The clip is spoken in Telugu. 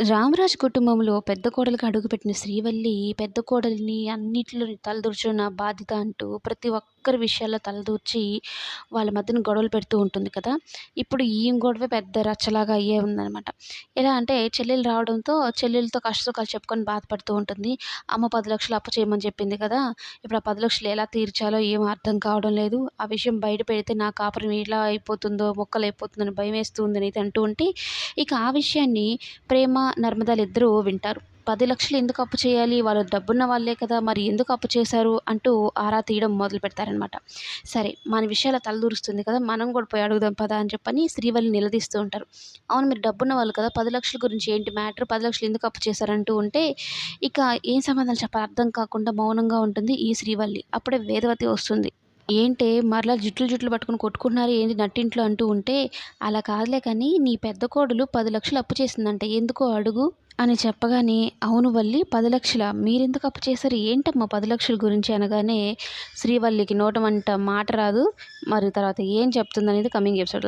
రామరాజ్ కుటుంబంలో పెద్ద కోడలుగా అడుగుపెట్టిన శ్రీవల్లి పెద్ద కోడలిని అన్నిట్లో తలదూర్చున్న బాధ్యత అంటూ ప్రతి ఒక్కరి విషయాల్లో తలదూర్చి వాళ్ళ మధ్యన గొడవలు పెడుతూ ఉంటుంది కదా. ఇప్పుడు ఈ గొడవ పెద్ద రచ్చలాగా అయ్యే ఉందనమాట ఎలా అంటే చెల్లెలు రావడంతో చెల్లెలతో కష్టసుఖాలు చెప్పుకొని బాధపడుతూ ఉంటుంది. అమ్మ పది లక్షలు అప్పు చేయమని చెప్పింది కదా. ఇప్పుడు ఆ పది లక్షలు ఎలా తీర్చాలో ఏం అర్థం కావడం లేదు. ఆ విషయం బయట పెడితే నా కాపురం ఎలా అయిపోతుందో మొక్కలు అయిపోతుందని భయం వేస్తుంది అని అంటూ ఉంటే ఇక ఆ విషయాన్ని ప్రేమ నర్మదాలు ఇద్దరూ వింటారు. పది లక్షలు ఎందుకు అప్పు చేయాలి? వాళ్ళు డబ్బున్న వాళ్ళే కదా మరి ఎందుకు అప్పు చేశారు? అంటూ ఆరా తీయడం మొదలు పెడతారనమాట సరే మన విషయాల తలదూరుస్తుంది కదా మనం కూడా పోయి అడుగుదాం పదా అని చెప్పని శ్రీవల్లి నిలదీస్తూ ఉంటారు. అవును మీరు డబ్బున్న వాళ్ళు కదా పది లక్షల గురించి ఏంటి మ్యాటర్? పది లక్షలు ఎందుకు అప్పు చేశారంటూ ఉంటే ఇక ఏం సమాధానం చెప్పాలి? అర్థం కాకుండా మౌనంగా ఉంటుంది ఈ శ్రీవల్లి. అప్పుడే వేదవతి వస్తుంది. ఏంటే మరలా జుట్లు జుట్లు పట్టుకుని కొట్టుకుంటున్నారు ఏంటి నట్టింట్లో అంటూ ఉంటే అలా కాదులే కానీ నీ పెద్ద కోడలు పది లక్షలు అప్పు చేసిందంట ఎందుకో అడుగు? అని చెప్పగానే అవును వల్లి పది లక్షల. మీరెందుకు అప్పు చేశారు? ఏంటమ్మా పది లక్షల గురించి అనగానే శ్రీవల్లికి నోటమంట మాట రాదు. మరి తర్వాత ఏం చెప్తుంది అనేది కమింగ్ ఎపిసోడ్